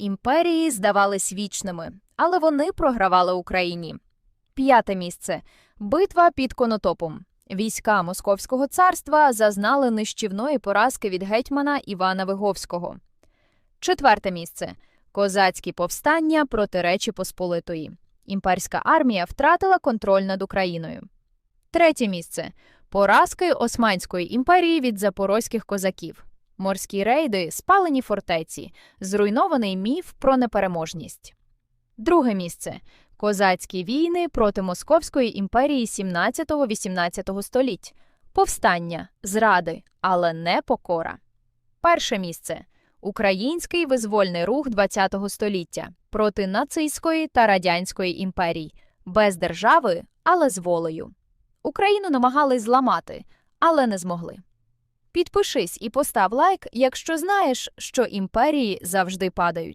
Імперії здавались вічними, але вони програвали Україні. П'яте місце битва під Конотопом. Війська Московського царства зазнали нищівної поразки від гетьмана Івана Виговського. Четверте місце козацькі повстання проти Речі Посполитої. Імперська армія втратила контроль над Україною. Третє місце поразки Османської імперії від запорозьких козаків. Морські рейди, спалені фортеці, зруйнований міф про непереможність. Друге місце козацькі війни проти Московської імперії 17-18 століть. Повстання, зради, але не покора. Перше місце Український визвольний рух ХХ століття проти нацистської та радянської імперій, без держави, але з волею. Україну намагались зламати, але не змогли. Підпишись і постав лайк, якщо знаєш, що імперії завжди падають.